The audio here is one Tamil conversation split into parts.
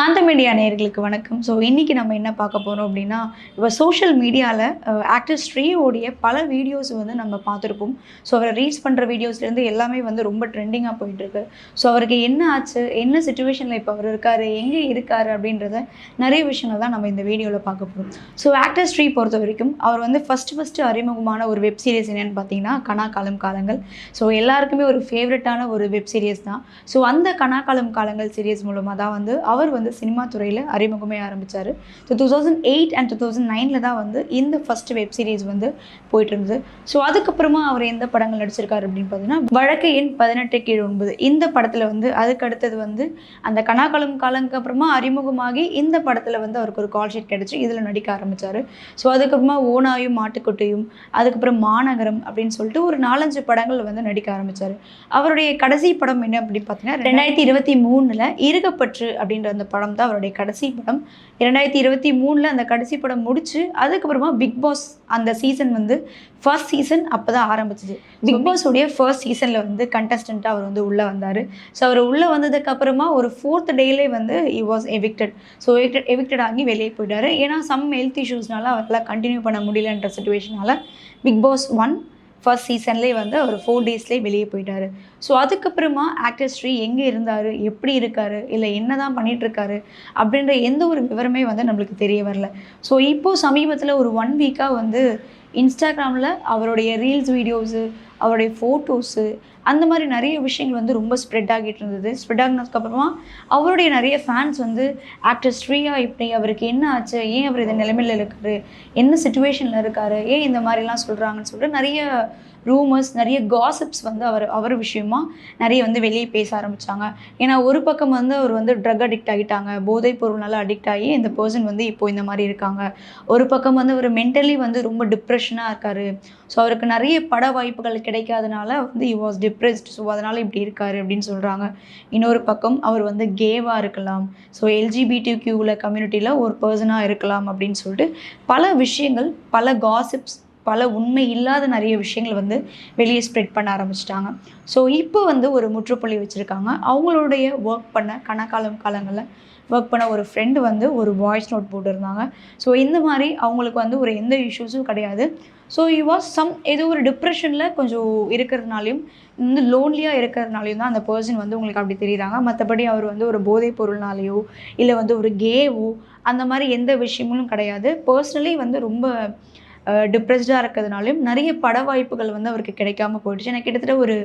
காந்த மீடியா நேர்களுக்கு வணக்கம். ஸோ இன்றைக்கி நம்ம என்ன பார்க்க போகிறோம் அப்படின்னா இப்போ சோஷியல் மீடியாவில் ஆக்டர் ஸ்ரீயோடைய பல வீடியோஸ் வந்து நம்ம பார்த்துருப்போம். ஸோ அவரை ரீச் பண்ணுற வீடியோஸ்லேருந்து எல்லாமே வந்து ரொம்ப ட்ரெண்டிங்காக போயிட்டுருக்கு. ஸோ அவருக்கு என்ன ஆச்சு என்ன சுச்சுவேஷனில் இப்போ அவர் இருக்கார் எங்கே இருக்கார் அப்படின்றத நிறைய விஷயங்கள் தான் நம்ம இந்த வீடியோவில் பார்க்க போகிறோம் ஸோ ஆக்டர் ஸ்ரீ பொறுத்த வரைக்கும் அவர் வந்து ஃபஸ்ட்டு ஃபஸ்ட்டு அறிமுகமான ஒரு வெப் சீரிஸ் என்னென்னு பார்த்தீங்கன்னா கனா காலம் காலங்கள். ஸோ எல்லாருக்குமே ஒரு ஃபேவரட்டான ஒரு வெப் சீரிஸ் தான். ஸோ அந்த கனா காலம் காலங்கள் சீரிஸ் மூலமாக தான் வந்து அவர் வந்து சினிமா துறையில் அறிமுகமே ஆரம்பித்தார் so two thousand eight and two thousand நைனில் தான் வந்து இந்த ஃபஸ்ட் வெப் சீரிஸ் வந்து போயிட்டு இருந்தது ஸோ அதுக்கப்புறமா அவர் எந்த படங்கள் நடிச்சிருக்காரு அப்படின்னு பார்த்தீங்கன்னா வழக்கு எண் பதினெட்டு கீழ் ஒன்பது. இந்த படத்தில் வந்து அதுக்கு அடுத்தது வந்து அந்த கனாக்காலம் காலங்க அப்புறமா அறிமுகமாகி இந்த படத்தில் வந்து அவருக்கு ஒரு கால் ஷீட் கிடச்சி இதில் நடிக்க ஆரம்பித்தார் ஸோ அதுக்கப்புறமா ஓனாயும் மாட்டுக்கொட்டையும் அதுக்கப்புறம் மாநகரம் அப்படின்னு சொல்லிட்டு ஒரு நாலஞ்சு படங்கள் வந்து நடிக்க ஆரம்பித்தார் அவருடைய கடைசி படம் என்ன அப்படின்னு பார்த்தீங்கன்னா ரெண்டாயிரத்தி இருபத்தி மூணில் இருகப்பற்று அப்படின்ற அந்த படம் தான் அவருடைய கடைசி படம். இரண்டாயிரத்தி இருபத்தி மூணில் அந்த கடைசி படம் முடிச்சு அதுக்கப்புறமா பிக் பாஸ் அந்த சீசன் வந்து ஃபர்ஸ்ட் சீசன் அப்போ தான் ஆரம்பிச்சது பிக் பாஸ் உடைய ஃபர்ஸ்ட் சீசனில் வந்து கண்டஸ்டண்ட்டாக அவர் வந்து உள்ளே வந்தார். ஸோ அவர் உள்ளே வந்ததுக்கு அப்புறமா ஒரு ஃபோர்த் டேலே வந்து he was evicted so evicted evicted ஆகி வெளியே போயிட்டார். ஏன்னா சம் ஹெல்த் இஷ்யூஸ்னால அவரால் கண்டினியூ பண்ண முடியலன்ற சுச்சுவேஷனால பிக் பாஸ் ஒன் ஃபர்ஸ்ட் சீசன்லேயே வந்து அவர் ஃபோர் டேஸ்லேயே வெளியே போயிட்டார். ஸோ அதுக்கப்புறமா ஆக்டர் ஸ்ரீ எங்கே இருந்தார்? எப்படி இருக்கார்? இல்லை என்ன தான் பண்ணிகிட்ருக்காரு அப்படின்ற எந்த ஒரு விவரமே வந்து நம்மளுக்கு தெரிய வரல. ஸோ இப்போது சமீபத்தில் ஒரு ஒன் வீக்காக வந்து இன்ஸ்டாகிராமில் அவருடைய ரீல்ஸ் வீடியோஸு அவருடைய ஃபோட்டோஸு அந்த மாதிரி நிறைய விஷயங்கள் வந்து ரொம்ப ஸ்ப்ரெட் ஆகிட்டு இருந்தது. ஸ்ப்ரெட் ஆகினதுக்கப்புறமா அவருடைய நிறைய ஃபேன்ஸ் வந்து ஆக்டர் ஸ்ரீயா இப்படி அவருக்கு என்ன ஆச்சு? ஏன் அவர் இந்த நிலைமையில் இருக்காரு? என்ன சுச்சுவேஷனில் இருக்காரு? ஏன் இந்த மாதிரிலாம் சொல்கிறாங்கன்னு சொல்லிட்டு நிறைய ரூமர்ஸ் நிறைய காசிப்ஸ் வந்து அவர் அவர் விஷயமா நிறைய வந்து வெளியே பேச ஆரம்பித்தாங்க ஏன்னா ஒரு பக்கம் வந்து அவர் வந்து ட்ரக் அடிக்ட் ஆகிட்டாங்க. போதைப் பொருள்னால அடிக்ட் ஆகி இந்த பர்சன் வந்து இப்போ இந்த மாதிரி இருக்காங்க. ஒரு பக்கம் வந்து அவர் மென்டலி வந்து ரொம்ப டிப்ரெஷனாக இருக்கார். ஸோ அவருக்கு நிறைய பட வாய்ப்புகள் கிடைக்காதனால வந்து இ வாஸ் டிப்ரெஸ்ட் ஸோ அதனால் இப்படி இருக்காரு அப்படின்னு சொல்கிறாங்க இன்னொரு பக்கம் அவர் வந்து கேவாக இருக்கலாம். ஸோ எல்ஜிபிடி கியூவில் கம்யூனிட்டியில் ஒரு பர்சனாக இருக்கலாம் அப்படின்னு சொல்லிட்டு பல விஷயங்கள் பல காசிப்ஸ் பல உண்மை இல்லாத நிறைய விஷயங்கள் வந்து வெளியே ஸ்ப்ரெட் பண்ண ஆரம்பிச்சிட்டாங்க. ஸோ இப்போ வந்து ஒரு முற்றுப்புள்ளி வச்சுருக்காங்க. அவங்களுடைய ஒர்க் பண்ண கணக்காலம் காலங்களில் ஒர்க் பண்ண ஒரு ஃப்ரெண்டு வந்து ஒரு வாய்ஸ் நோட் போட்டிருந்தாங்க. ஸோ இந்த மாதிரி அவங்களுக்கு வந்து ஒரு எந்த இஷ்யூஸும் கிடையாது. ஸோ இ வாஸ் சம் ஏதோ ஒரு டிப்ரெஷனில் கொஞ்சம் இருக்கிறதுனாலையும் வந்து லோன்லியாக இருக்கிறதுனாலையும் தான் அந்த பர்சன் வந்து உங்களுக்கு அப்படி தெரியுறாங்க. மற்றபடி அவர் வந்து ஒரு போதைப் பொருள்னாலேயோ இல்லை வந்து ஒரு கேவோ அந்த மாதிரி எந்த விஷயமும் கிடையாது. பர்சனலி வந்து ரொம்ப டிப்ரெஸ்டாக இருக்கிறதுனாலையும் நிறைய பட வாய்ப்புகள் வந்து அவருக்கு கிடைக்காம போயிடுச்சு. எனக்கு கிட்டத்தட்ட ஒரு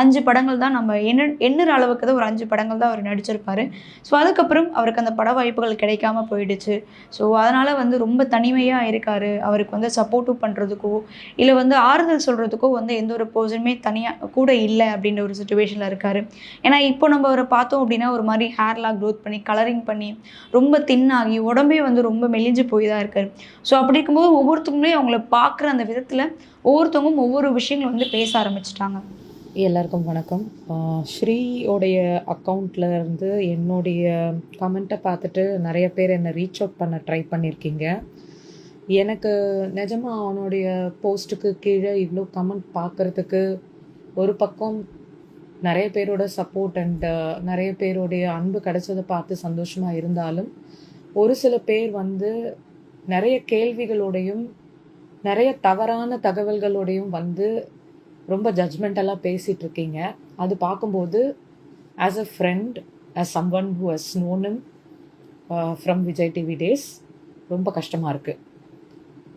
அஞ்சு படங்கள் தான் நம்ம என்ன எண்ணுற அளவுக்கு தான் ஒரு அஞ்சு படங்கள் தான் அவர் நடிச்சிருப்பார். ஸோ அதுக்கப்புறம் அவருக்கு அந்த பட வாய்ப்புகள் கிடைக்காம போயிடுச்சு. ஸோ அதனால் வந்து ரொம்ப தனிமையாக இருக்கார். அவருக்கு வந்து சப்போர்ட்டும் பண்ணுறதுக்கோ இல்லை வந்து ஆறுதல் சொல்கிறதுக்கோ வந்து எந்த ஒரு பர்சனுமே தனியாக கூட இல்லை அப்படின்ற ஒரு சுச்சுவேஷனில் இருக்கார். ஏன்னா இப்போ நம்ம அவரை பார்த்தோம் அப்படின்னா ஒரு மாதிரி ஹேர்லாம் க்ரோத் பண்ணி கலரிங் பண்ணி ரொம்ப தின்னாகி உடம்பே வந்து ரொம்ப மெலிஞ்சு போய் தான் இருக்கார். ஸோ அப்படி இருக்கும்போது ஒவ்வொருத்தருமே அவங்கள பார்க்குற அந்த விதத்தில் ஒவ்வொருத்தவங்களும் ஒவ்வொரு விஷயங்கள் வந்து பேச ஆரம்பிச்சிட்டாங்க. எல்லாருக்கும் வணக்கம். ஸ்ரீயோடைய அக்கௌண்ட்ல இருந்து என்னுடைய கமெண்ட்டை பார்த்துட்டு நிறைய பேர் என்னை ரீச் அவுட் பண்ண ட்ரை பண்ணியிருக்கீங்க எனக்கு நிஜமாக அவனுடைய போஸ்ட்டுக்கு கீழே இவ்வளோ கமெண்ட் பார்க்குறதுக்கு ஒரு பக்கம் நிறைய பேரோட சப்போர்ட் அண்ட் நிறைய பேருடைய அன்பு கிடைச்சதை பார்த்து சந்தோஷமாக இருந்தாலும் ஒரு சில பேர் வந்து நிறைய கேள்விகளோடையும் நிறைய தவறான தகவல்களோடையும் வந்து ரொம்ப ஜட்ஜ்மெண்டலாக பேசிகிட்டு இருக்கீங்க அது பார்க்கும்போது as a friend as someone who has him from Vijay TV days ரொம்ப கஷ்டமாக இருக்குது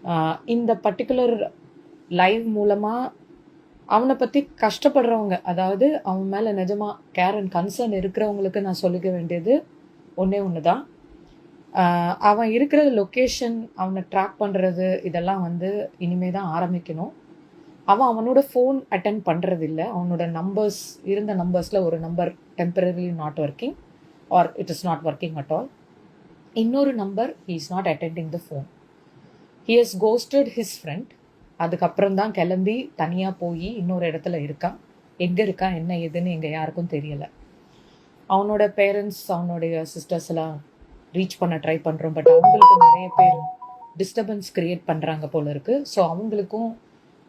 uh, இந்த பர்டிகுலர் லைவ் மூலமாக அவனை பற்றி கஷ்டப்படுறவங்க அதாவது அவன் மேலே நிஜமாக கேர் அண்ட் கன்சர்ன் இருக்கிறவங்களுக்கு நான் சொல்லிக்க வேண்டியது ஒன்றே ஒன்று தான் அவன் இருக்கிற லொக்கேஷன் அவனை ட்ராக் பண்ணுறது இதெல்லாம் வந்து இனிமே தான் ஆரம்பிக்கணும். அவன் அவனோட ஃபோன் அட்டன் பண்ணுறது இல்லை அவனோட நம்பர்ஸ் இருந்த நம்பர்ஸில் ஒரு number temporarily not working or it is not working at all இன்னொரு number he is not attending the phone he has ghosted his friend அதுக்கப்புறம் தான் கிளம்பி தனியாக போய் இன்னொரு இடத்துல இருக்கான். எங்கே இருக்கான்? என்ன ஏதுன்னு எங்கள் யாருக்கும் தெரியலை. அவனோட பேரண்ட்ஸ் அவனுடைய சிஸ்டர்ஸ் எல்லாம் ரீச் பண்ண ட்ரை பண்ணுறோம் பட் அவங்களுக்கு நிறைய பேர் டிஸ்டர்பன்ஸ் கிரியேட் பண்ணுறாங்க போல இருக்குது ஸோ அவங்களுக்கும்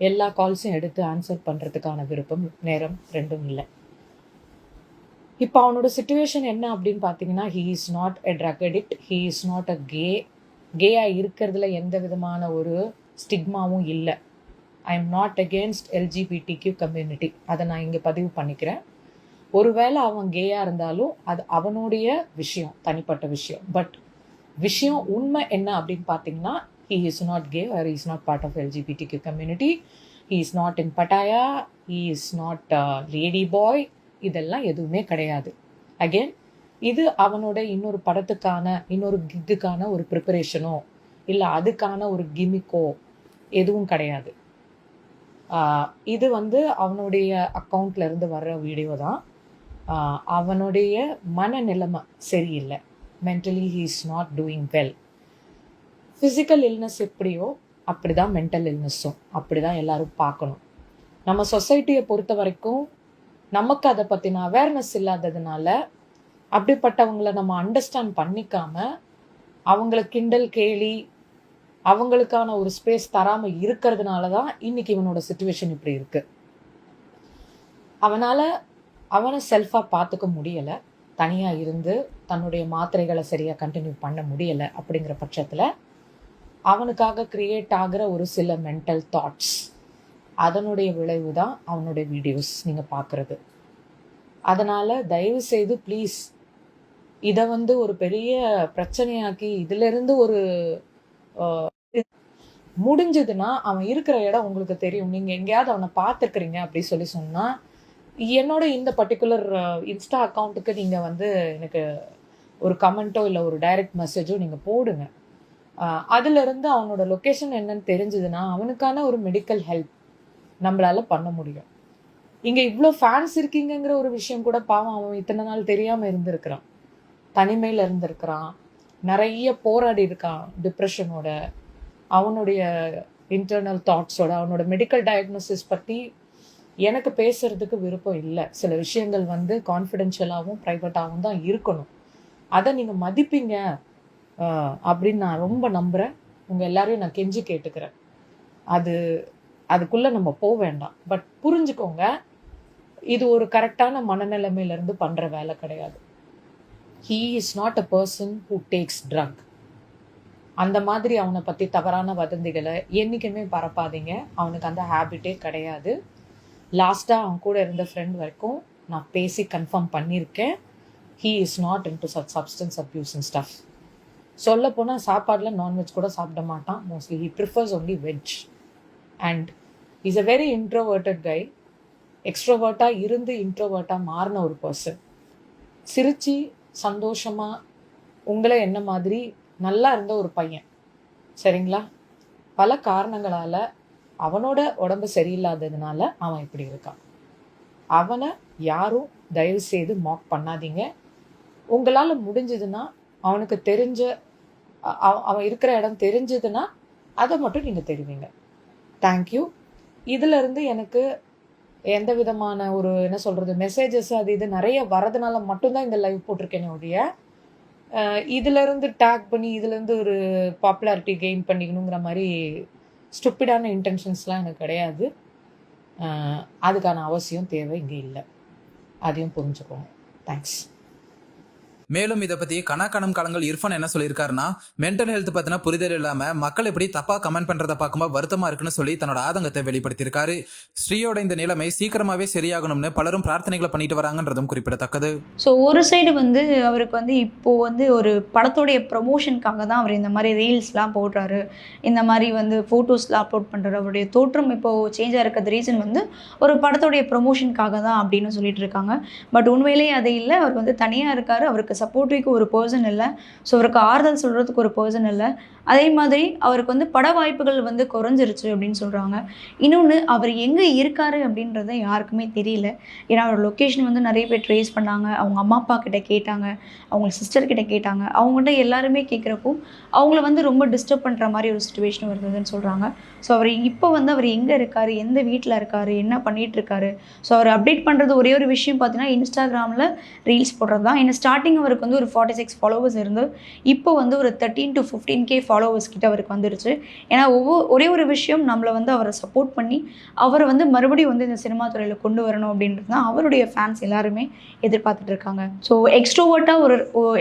எல்லா கால்ஸும் எடுத்து ஆன்சர் பண்ணுறதுக்கான விருப்பம் நேரம் ரெண்டும் இல்லை. இப்போ அவனோட சுச்சுவேஷன் என்ன அப்படின்னு பார்த்தீங்கன்னா he is not a drug addict he is not a gay கேயாக இருக்கிறதுல எந்த விதமான ஒரு ஸ்டிக்மாவும் இல்லை. I am not against LGBTQ community அதை நான் இங்கே பதிவு பண்ணிக்கிறேன். ஒருவேளை அவன் கேயாக இருந்தாலும் அது அவனுடைய விஷயம் தனிப்பட்ட விஷயம். பட் விஷயம் உண்மை என்ன அப்படின்னு பார்த்தீங்கன்னா he is not gay or is not part of LGBTQ community he is not in Pattaya he is not lady boy இதெல்லாம் எதுவுமே கிடையாது. அகெயின் இது அவனோட இன்னொரு படத்துக்கான இன்னொரு கிக்குக்கான ஒரு ப்ரிப்பரேஷனோ இல்லை அதுக்கான ஒரு கிமிக்கோ எதுவும் கிடையாது. இது வந்து அவனுடைய அக்கௌண்ட்லேருந்து வர்ற வீடியோ தான். அவனுடைய மனநிலைமை சரியில்லை. Mentally he is not doing well physical illness எப்படியோ அப்படி தான் மென்டல் இல்னஸும் அப்படிதான் எல்லோரும் பார்க்கணும். நம்ம சொசைட்டியை பொறுத்த வரைக்கும் நமக்கு அதை பற்றின அவேர்னஸ் இல்லாததுனால அப்படிப்பட்டவங்கள நம்ம அண்டர்ஸ்டாண்ட் பண்ணிக்காம அவங்கள கிண்டல் கேலி அவங்களுக்கான ஒரு ஸ்பேஸ் தராமல் இருக்கிறதுனால தான் இன்னைக்கு இவனோட சுச்சுவேஷன் இப்படி இருக்குது அவனால் அவனை செல்ஃபாக பார்த்துக்க முடியலை. தனியாக இருந்து தன்னுடைய மாத்திரைகளை சரியாக கண்டினியூ பண்ண முடியல அப்படிங்கிற பட்சத்தில் அவனுக்காக கிரியேட் ஆகிற ஒரு சில மென்டல் தாட்ஸ் அதனுடைய விளைவு தான் அவனுடைய வீடியோஸ் நீங்கள் பார்க்குறது. அதனால் தயவு செய்து ப்ளீஸ் இதை வந்து ஒரு பெரிய பிரச்சனையாக்கி இதிலிருந்து ஒரு முடிஞ்சதுன்னா அவன் இருக்கிற இடம் உங்களுக்கு தெரியும். நீங்கள் எங்கேயாவது அவனை பார்த்துருக்குறீங்க அப்படி சொல்லி சொன்னால் என்னோட இந்த பர்டிகுலர் இன்ஸ்டா அக்கௌண்ட்டுக்கு நீங்கள் வந்து எனக்கு ஒரு கமெண்ட்டோ இல்லை ஒரு டைரக்ட் மெசேஜோ நீங்கள் போடுங்க. அதிலிருந்து அவனோட லொக்கேஷன் என்னன்னு தெரிஞ்சதுன்னா அவனுக்கான ஒரு மெடிக்கல் ஹெல்ப் நம்மளால பண்ண முடியும். இங்கே இவ்வளோ ஃபேன்ஸ் இருக்கீங்கங்கிற ஒரு விஷயம் கூட பாவம் அவன் இத்தனை நாள் தெரியாமல் இருந்திருக்கிறான். தனிமையில் இருந்திருக்கிறான். நிறைய போராடி இருக்கான் டிப்ரெஷனோட அவனுடைய இன்டர்னல் தாட்ஸோட அவனோட மெடிக்கல் டயக்னோசிஸ் பற்றி எனக்கு பேசுறதுக்கு விருப்பம் இல்லை. சில விஷயங்கள் வந்து கான்ஃபிடென்ஷியலாகவும் ப்ரைவேட்டாகவும் தான் இருக்கணும். அதை நீங்கள் மதிப்பீங்க அப்படின்னு நான் ரொம்ப நம்புகிறேன் உங்கள் எல்லாரையும் நான் கெஞ்சி கேட்டுக்கிறேன். அது அதுக்குள்ளே நம்ம போக வேண்டாம். பட் புரிஞ்சுக்கோங்க இது ஒரு கரெக்டான மனநிலைமையிலேருந்து பண்ணுற வேலை கிடையாது. He is not a person who takes drug அந்த மாதிரி அவனை பற்றி தவறான வதந்திகளை என்றைக்குமே பரப்பாதீங்க. அவனுக்கு அந்த ஹேபிட்டே கிடையாது. லாஸ்ட்டாக அவன் கூட இருந்த ஃப்ரெண்ட் வரைக்கும் நான் பேசி கன்ஃபார்ம் பண்ணியிருக்கேன். He is not into such substance abuse and stuff சொல்ல போனால் சாப்பாடில் நான்வெஜ் கூட சாப்பிட மாட்டான். Mostly he prefers only veg and is a very introverted guy எக்ஸ்ட்ரோவர்ட்டாக இருந்து இன்ட்ரோவர்ட்டாக மாறின ஒரு பர்சன் சிரிச்சு சந்தோஷமாக உங்களை என்ன மாதிரி நல்லா இருந்த ஒரு பையன். சரிங்களா? பல காரணங்களால் அவனோட உடம்பு சரியில்லாததுனால அவன் இப்படி இருக்கான். அவனை யாரும் தயவு செய்து மாக் பண்ணாதீங்க. உங்களால் முடிஞ்சதுன்னா அவனுக்கு தெரிஞ்ச அவ- அவன் இருக்கிற இடம் தெரிஞ்சதுன்னா அதை மட்டும் நீங்கள் தெரிவிங்க. தேங்க்யூ இதிலிருந்து எனக்கு எந்த விதமான ஒரு என்ன சொல்கிறது மெசேஜஸ் அது இது நிறைய வரதுனால மட்டும்தான் இந்த லைவ் போட்டிருக்கேனே ஒழிய இதுலேருந்து டேக் பண்ணி இதுலேருந்து ஒரு பாப்புலாரிட்டி கெயின் பண்ணிக்கணுங்கிற மாதிரி ஸ்டூப்பிடான இன்டென்ஷன்ஸ்லாம் எனக்கு கிடையாது. அதுக்கான அவசியம் தேவை இங்கே இல்லை. அதையும் புரிஞ்சுக்கோங்க தேங்க்ஸ் மேலும் இதை பத்தி கணக்கணம் காலங்கள் இர்ஃபான் என்ன சொல்லியிருக்காருன்னா மென்டல் ஹெல்த் பத்தின புரிதல் இல்லாம மக்கள் எப்படி தப்பா கமெண்ட் பண்றத பார்க்கும்போது வருத்தமா இருக்குன்னு சொல்லி தன்னோட ஆதங்கத்தை வெளிப்படுத்தியிருக்காரு. ஸ்ரீயோட இந்த நிலைமை சீக்கிரமாவே சரியாகணும்னு பலரும் பிரார்த்தனைகளை பண்ணிட்டு வராங்கன்றதும் குறிப்பிடத்தக்கது. ஸோ ஒரு சைடு வந்து அவருக்கு வந்து இப்போது வந்து ஒரு படத்தோடைய ப்ரமோஷனுக்காக தான் அவர் இந்த மாதிரி ரீல்ஸ்லாம் போடுறாரு. இந்த மாதிரி வந்து ஃபோட்டோஸ்லாம் அப்லோட் பண்ணுறாரு அவருடைய தோற்றம் இப்போது சேஞ்சாக இருக்கிறது ரீசன் வந்து ஒரு படத்தோடைய ப்ரமோஷனுக்காக தான் அப்படின்னு சொல்லிட்டு இருக்காங்க. பட் உண்மையிலேயே அது இல்லை. அவர் வந்து தனியாக இருக்கார். அவருக்கு சப்போர்ட்டிவ்க்கு ஒரு பர்சன் இல்லை. ஸோ அவருக்கு ஆறுதல் சொல்கிறதுக்கு ஒரு பர்சன் இல்லை. அதே மாதிரி அவருக்கு வந்து பட வாய்ப்புகள் வந்து குறைஞ்சிருச்சு அப்படின்னு சொல்கிறாங்க இன்னொன்று அவர் எங்கே இருக்காரு அப்படின்றத யாருக்குமே தெரியல. ஏன்னா அவர் லொக்கேஷன் வந்து நிறைய பேர் ட்ரேஸ் பண்ணாங்க. அவங்க அம்மா அப்பா கிட்ட கேட்டாங்க. அவங்க சிஸ்டர் கிட்ட கேட்டாங்க. அவங்கள்ட்ட எல்லாருமே கேட்குறப்போ அவங்கள வந்து ரொம்ப டிஸ்டர்ப் பண்ணுற மாதிரி ஒரு சுச்சுவேஷன் வருதுன்னு சொல்கிறாங்க ஸோ அவர் இப்போ வந்து அவர் எங்கே இருக்காரு? எந்த வீட்டில் இருக்காரு? என்ன பண்ணிட்டு இருக்காரு? ஸோ அவர் அப்டேட் பண்ணுறது ஒரே ஒரு விஷயம் பார்த்தீங்கன்னா இன்ஸ்டாகிராமில் ரீல்ஸ் போடுறது தான். ஏன்னா ஸ்டார்டிங் அவர் அவருக்கு வந்து ஒரு ஃபார்ட்டி சிக்ஸ் ஃபாலோவர்ஸ் இருந்து இப்போ வந்து ஒரு thirteen to fifteen K followers கிட்ட அவருக்கு வந்துருச்சு. ஏன்னா ஒவ்வொரு ஒரே ஒரு விஷயம் நம்மளை வந்து அவரை சப்போர்ட் பண்ணி அவரை வந்து மறுபடியும் வந்து இந்த சினிமா துறையில் கொண்டு வரணும் அப்படின்றது தான் அவருடைய ஃபேன்ஸ் எல்லாருமே எதிர்பார்த்துட்டு இருக்காங்க. ஸோ எக்ஸ்ட்ரோவர்ட்டாக ஒரு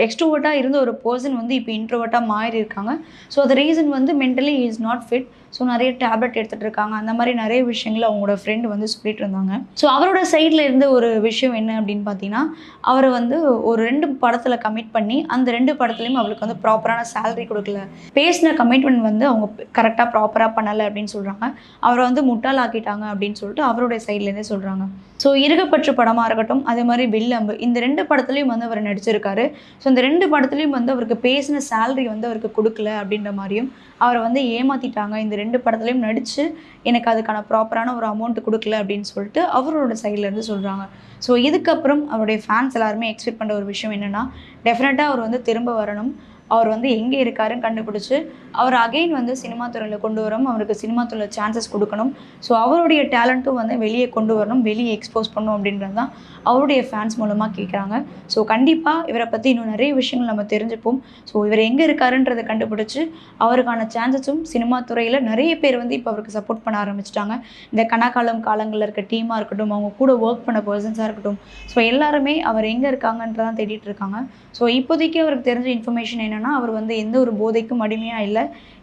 எக்ஸ்ட்ரோவர்ட்டாக இருந்த ஒரு பர்சன் வந்து இப்போ இன்ட்ரோவர்ட்டாக மாறி இருக்காங்க ஸோ அது ரீசன் வந்து mentally is not fit so நிறைய டேப்லெட் எடுத்துகிட்டு இருக்காங்க. அந்த மாதிரி நிறைய விஷயங்கள் அவங்களோட ஃப்ரெண்டு வந்து சொல்லிட்டு இருந்தாங்க. ஸோ அவரோட சைடில் இருந்த ஒரு விஷயம் என்ன அப்படின்னு பார்த்தீங்கன்னா அவரை வந்து ஒரு ரெண்டு படத்தில் கமிட் பண்ணி அந்த ரெண்டு படத்துலையும் அவருக்கு வந்து ப்ராப்பரான சேலரி கொடுக்கல. பேசின கமிட்மெண்ட் வந்து அவங்க கரெக்டாக ப்ராப்பராக பண்ணலை அப்படின்னு சொல்கிறாங்க அவரை வந்து முட்டாளாக்கிட்டாங்க அப்படின்னு சொல்லிட்டு அவருடைய சைட்லேருந்தே சொல்கிறாங்க ஸோ இருகப்பற்று படமாக இருக்கட்டும் அதே மாதிரி வில்லம்பு இந்த ரெண்டு படத்துலையும் வந்து அவர் நடிச்சிருக்காரு. ஸோ இந்த ரெண்டு படத்துலையும் வந்து அவருக்கு பேசின சேலரி வந்து அவருக்கு கொடுக்கல அப்படின்ற மாதிரியும் அவரை வந்து ஏமாற்றிட்டாங்க இந்த ரெண்டு படத்துலையும் நடித்து எனக்கு அதுக்கான ப்ராப்பரான ஒரு அமௌண்ட் கொடுக்கல அப்படின்னு சொல்லிட்டு அவரோட சைட்லேருந்து சொல்கிறாங்க ஸோ இதுக்கப்புறம் அவருடைய ஃபேன்ஸ் எல்லாருமே எக்ஸ்பெக்ட் பண்ணுற ஒரு விஷயம் என்னென்னா டெஃபினட்டாக அவர் வந்து திரும்ப வரணும். அவர் வந்து எங்கே இருக்காருன்னு கண்டுபிடிச்சி அவர் அகைன் வந்து சினிமா துறையில் கொண்டு வரும். அவருக்கு சினிமா துறையில் சான்சஸ் கொடுக்கணும். ஸோ அவருடைய டேலண்ட்டும் வந்து வெளியே கொண்டு வரணும். வெளியே எக்ஸ்போஸ் பண்ணணும் அப்படின்றது தான் அவருடைய ஃபேன்ஸ் மூலமாக கேட்குறாங்க ஸோ கண்டிப்பாக இவரை பற்றி இன்னும் நிறைய விஷயங்கள் நம்ம தெரிஞ்சுப்போம். ஸோ இவர் எங்கே இருக்காருன்றதை கண்டுபிடிச்சி அவருக்கான சான்சஸும் சினிமா துறையில் நிறைய பேர் வந்து இப்போ அவருக்கு சப்போர்ட் பண்ண ஆரம்பிச்சிட்டாங்க. இந்த கனாக்காலம் காலங்களில் இருக்க டீமாக இருக்கட்டும் அவங்க கூட ஒர்க் பண்ண பர்சன்ஸாக இருக்கட்டும். ஸோ எல்லாருமே அவர் எங்கே இருக்காங்கன்றதான் தேடிட்டு இருக்காங்க. ஸோ இப்போதைக்கு அவருக்கு தெரிஞ்ச இன்ஃபர்மேஷன் என்ன என்னென்னா அவர் வந்து எந்த ஒரு போதைக்கும் அடிமையாக இல்லை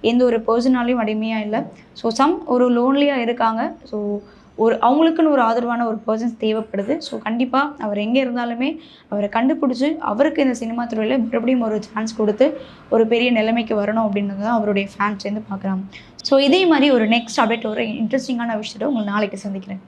எந்த ஒரு பர்சனாலையும் அடிமையாக இல்லை. ஸோ சம் ஒரு லோன்லியாக இருக்காங்க. ஸோ ஒரு அவங்களுக்குன்னு ஒரு ஆதரவான ஒரு பர்சன்ஸ் தேவைப்படுது. ஸோ கண்டிப்பாக அவர் எங்கே இருந்தாலுமே அவரை கண்டுபிடிச்சி அவருக்கு இந்த சினிமா துறையில் மறுபடியும் ஒரு சான்ஸ் கொடுத்து ஒரு பெரிய நிலைமைக்கு வரணும் அப்படின்றது தான் அவருடைய ஃபேன்ஸ் சேர்ந்து பார்க்குறாங்க. ஸோ இதே மாதிரி ஒரு நெக்ஸ்ட் அப்டேட் ஒரு இன்ட்ரெஸ்டிங்கான விஷயத்தை உங்களுக்கு நாளைக்கு சந்திக்கிறேன்.